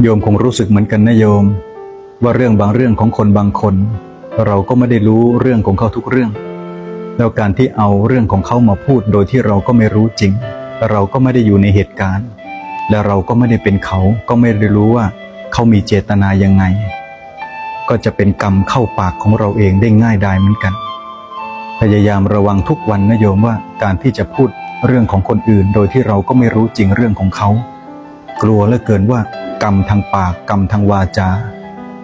โยมคงรู้สึกเหมือนกันนะโยม ว่าเรื่องบางเรื่องของคนบางคน เราก็ไม่ได้รู้เรื่องของเขาทุกเรื่อง แล้วการที่เอาเรื่องของเขามาพูดโดยที่เราก็ไม่รู้จริง เราก็ไม่ได้อยู่ในเหตุการณ์ และเราก็ไม่ได้เป็นเขาก็ไม่ได้รู้ว่า เขามีเจตนายังไง ก็จะเป็นกรรมเข้าปากของเราเองได้ง่ายดายเหมือนกัน พยายามระวังทุกวันนะโยมว่าการที่จะพูดเรื่องของคนอื่น โดยที่เราก็ไม่รู้จริงเรื่องของเขา กลัวเหลือเกินว่า กรรมทางปากกรรมทางวาจา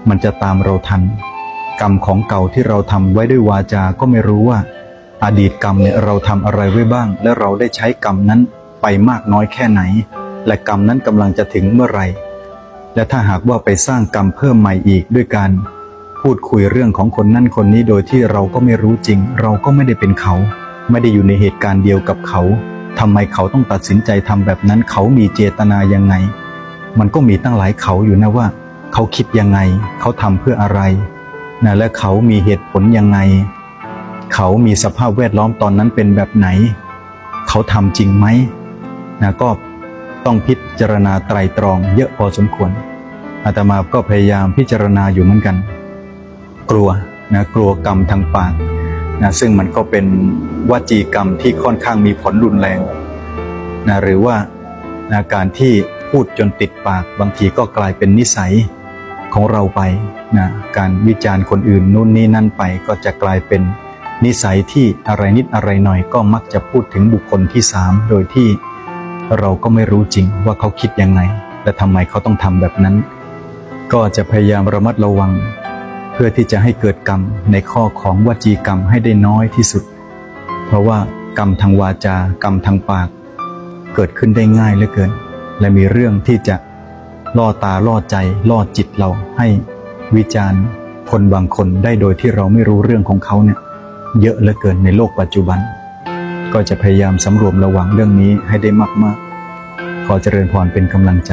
มันจะตามเราทัน กรรมของเก่าที่เราทำไว้ด้วยวาจาก็ไม่รู้ว่า อดีตกรรมเนี่ยเราทำอะไรไว้บ้าง และเราได้ใช้กรรมนั้นไปมากน้อยแค่ไหน และกรรมนั้นกำลังจะถึงเมื่อไหร่ และถ้าหากว่าไปสร้างกรรมเพิ่มใหม่อีกด้วยการพูดคุยเรื่องของคนนั่นคนนี้โดยที่เราก็ไม่รู้จริง เราก็ไม่ได้เป็นเขา ไม่ได้อยู่ในเหตุการณ์เดียวกับเขาทำไมเขาต้องตัดสินใจทำแบบนั้นเขามีเจตนายังไง มันก็มีตั้งหลายเขาอยู่นะว่า เขาคิดยังไง เขาทำเพื่ออะไรนะและเขามีเหตุผลยังไง เขามีสภาพแวดล้อมตอนนั้นเป็นแบบไหน เขาทำจริงไหมนะก็ต้องพิจารณาไตรตรองเยอะพอสมควรอาตมาก็พยายามพิจารณาอยู่เหมือนกัน กลัวนะกลัวกรรมทางปากนะซึ่งมันก็เป็นวจีกรรมที่ค่อนข้างมีผลรุนแรงนะหรือว่านะการที่ พูดจนติดปาก บางทีก็กลายเป็นนิสัยของเราไปนะการวิจารณ์คนอื่นนู่นนี่นั่นไปก็จะกลายเป็นนิสัยที่อะไรนิดอะไรหน่อยก็มักจะพูดถึงบุคคลที่สามโดยที่เราก็ไม่รู้จริงว่าเขาคิดยังไง และทำไมเขาต้องทำแบบนั้น ก็จะพยายามระมัดระวัง เพื่อที่จะให้เกิดกรรมในข้อของวจีกรรมให้ได้น้อยที่สุด เพราะว่ากรรมทางวาจากรรมทางปาก เกิดขึ้นได้ง่ายเหลือเกิน และมีเรื่องที่จะล่อตาล่อใจล่อจิตเราให้วิจารณ์คนบางคนได้โดยที่เราไม่รู้เรื่องของเขาเนี่ยเยอะเหลือเกินในโลกปัจจุบัน ก็จะพยายามสำรวมระวังเรื่องนี้ให้ได้มากๆ ขอเจริญพรเป็นกำลังใจ